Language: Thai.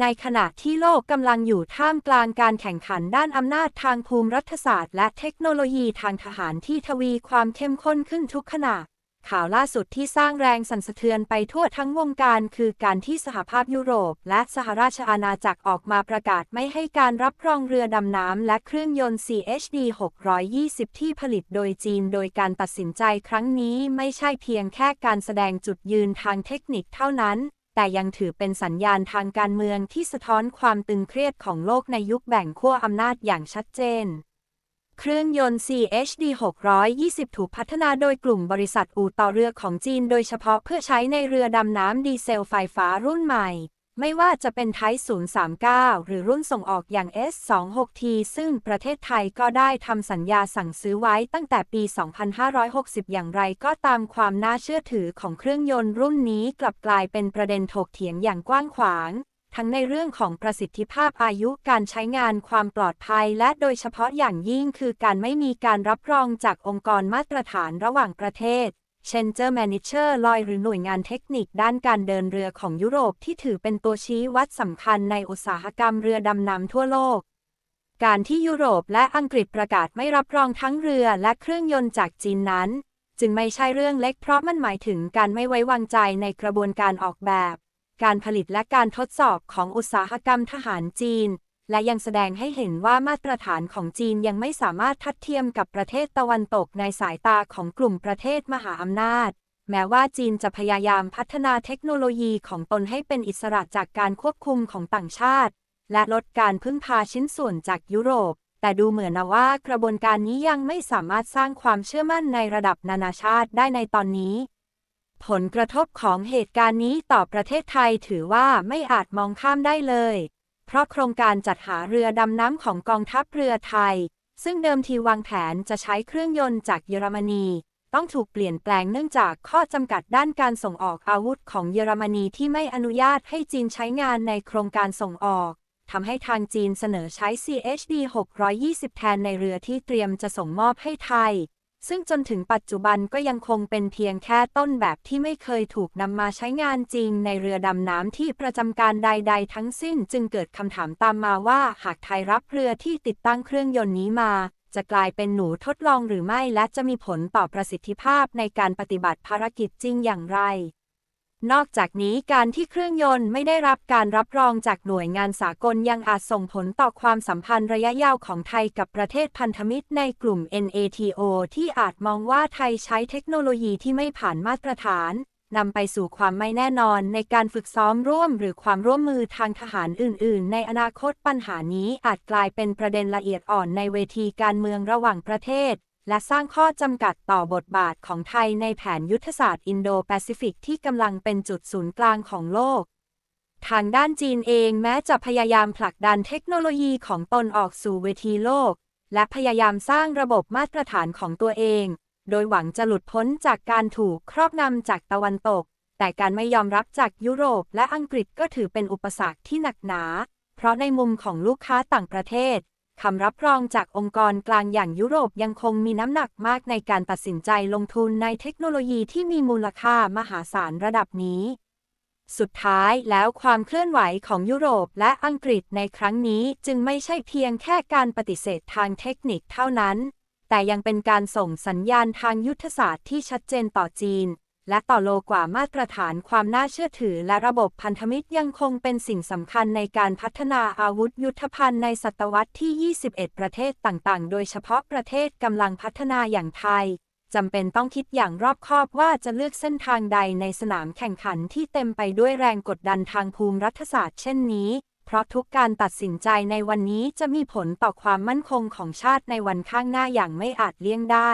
ในขณะที่โลกกำลังอยู่ท่ามกลางการแข่งขันด้านอำนาจทางภูมิรัฐศาสตร์ และเทคโนโลยีทางทหารที่ทวีความเข้มข้นขึ้นทุกขณะ ข่าวล่าสุดที่สร้างแรงสั่นสะเทือนไปทั่วทั้งวงการคือการที่สหภาพยุโรป และสหราชอาณาจักรออกมาประกาศไม่ให้การรับรองเรือดำน้ำและเครื่องยนต์ CHD 620 ที่ผลิตโดยจีน โดยการตัดสินใจครั้งนี้ไม่ใช่เพียงแค่การแสดงจุดยืนทางเทคนิคเท่านั้น แต่ยังถือเป็นสัญญาณทางการเมืองที่สะท้อนความตึงเครียดของโลกในยุคแบ่งขั้วอำนาจอย่างชัดเจน เครื่องยนต์ CHD 620 ถูกพัฒนาโดยกลุ่มบริษัทอู่ต่อเรือของจีน โดยเฉพาะเพื่อใช้ในเรือดำน้ำดีเซลไฟฟ้ารุ่นใหม่ ไม่ว่าจะเป็นไทป์039 หรือรุ่นส่งออกอย่าง S26T ซึ่งประเทศไทยก็ได้ทำสัญญาสั่งซื้อไว้ตั้งแต่ปี 2560 อย่างไรก็ตามความน่าเชื่อถือของเครื่องยนต์รุ่นนี้กลับกลายเป็นประเด็นถกเถียงอย่างกว้างขวาง ทั้งในเรื่องของประสิทธิภาพอายุการใช้งานความปลอดภัย และโดยเฉพาะอย่างยิ่งคือการไม่มีการรับรองจากองค์กรมาตรฐานระหว่างประเทศ เชนเจอร์แมนิเชอร์ลอยหรือหน่วยงานเทคนิคด้านการเดินเรือของยุโรปที่ถือเป็นตัวชี้วัดสำคัญในอุตสาหกรรมเรือดำน้ำทั่วโลก การที่ยุโรปและอังกฤษประกาศไม่รับรองทั้งเรือและเครื่องยนต์จากจีนนั้น จึงไม่ใช่เรื่องเล็กเพราะมันหมายถึงการไม่ไว้วางใจในกระบวนการออกแบบ การผลิตและการทดสอบของอุตสาหกรรมทหารจีน และยังแสดงให้เห็นว่ามาตรฐานของจีนยังไม่สามารถทัดเทียมกับประเทศตะวันตกในสายตาของกลุ่มประเทศมหาอำนาจ แม้ว่าจีนจะพยายามพัฒนาเทคโนโลยีของตนให้เป็นอิสระจากการควบคุมของต่างชาติ และลดการพึ่งพาชิ้นส่วนจากยุโรป แต่ดูเหมือนนะว่ากระบวนการนี้ยังไม่สามารถสร้างความเชื่อมั่นในระดับนานาชาติได้ในตอนนี้ผลกระทบของเหตุการณ์นี้ต่อประเทศไทยถือว่าไม่อาจมองข้ามได้เลย เพราะโครงการจัดหาเรือดำน้ำของกองทัพเรือไทย ซึ่งเดิมทีวางแผนจะใช้เครื่องยนต์จากเยอรมนี ต้องถูกเปลี่ยนแปลงเนื่องจากข้อจำกัดด้านการส่งออกอาวุธของเยอรมนีที่ไม่อนุญาตให้จีนใช้งานในโครงการส่งออกทำให้ทางจีนเสนอใช้ CHD 620 แทนในเรือที่เตรียมจะส่งมอบให้ไทย ซึ่งจนถึงปัจจุบันก็ยังคงเป็นเพียงแค่ต้นแบบที่ไม่เคยถูกนำมาใช้งานจริงในเรือดำน้ำที่ประจำการใด ๆ ทั้งสิ้นจึงเกิดคำถามตามมาว่าหากไทยรับเรือที่ติดตั้งเครื่องยนต์นี้มา จะกลายเป็นหนูทดลองหรือไม่และจะมีผลต่อประสิทธิภาพในการปฏิบัติภารกิจจริงอย่างไร นอกจากนี้การที่เครื่องยนต์ไม่ได้รับการรับรองจากหน่วยงานสากลยังอาจส่งผลต่อความสัมพันธ์ระยะยาวของไทยกับประเทศพันธมิตรในกลุ่ม NATO ที่อาจมองว่าไทยใช้เทคโนโลยีที่ไม่ผ่านมาตรฐานนำไปสู่ความไม่แน่นอนในการฝึกซ้อมร่วม หรือความร่วมมือทางทหารอื่น ๆ ในอนาคตปัญหานี้อาจกลายเป็นประเด็นละเอียดอ่อนในเวทีการเมืองระหว่างประเทศ และสร้างข้อจำกัดต่อบทบาทของไทยในแผนยุทธศาสตร์อินโดแปซิฟิกที่กำลังเป็นจุดศูนย์กลางของโลก ทางด้านจีนเองแม้จะพยายามผลักดันเทคโนโลยีของตนออกสู่เวทีโลก และพยายามสร้างระบบมาตรฐานของตัวเอง โดยหวังจะหลุดพ้นจากการถูกครอบงำจากตะวันตก แต่การไม่ยอมรับจากยุโรปและอังกฤษก็ถือเป็นอุปสรรคที่หนักหนา เพราะในมุมของลูกค้าต่างประเทศ คำรับรองจากองค์กรกลางอย่างยุโรปยังคงมีน้ำหนักมากในการตัดสินใจลงทุนในเทคโนโลยีที่มีมูลค่ามหาศาลระดับนี้ สุดท้ายแล้วความเคลื่อนไหวของยุโรปและอังกฤษในครั้งนี้จึงไม่ใช่เพียงแค่การปฏิเสธทางเทคนิคเท่านั้น แต่ยังเป็นการส่งสัญญาณทางยุทธศาสตร์ที่ชัดเจนต่อจีน และต่อโลกว่ามาตรฐานความน่าเชื่อถือ และระบบพันธมิตรยังคงเป็นสิ่งสำคัญในการพัฒนาอาวุธยุทธภัณฑ์ในศตวรรษที่ 21 ประเทศต่างๆ โดยเฉพาะประเทศกำลังพัฒนาอย่างไทยจำเป็นต้องคิดอย่างรอบคอบว่าจะเลือกเส้นทางใดในสนามแข่งขันที่เต็มไปด้วยแรงกดดันทางภูมิรัฐศาสตร์เช่นนี้ เพราะทุกการตัดสินใจในวันนี้จะมีผลต่อความมั่นคงของชาติในวันข้างหน้าอย่างไม่อาจเลี่ยงได้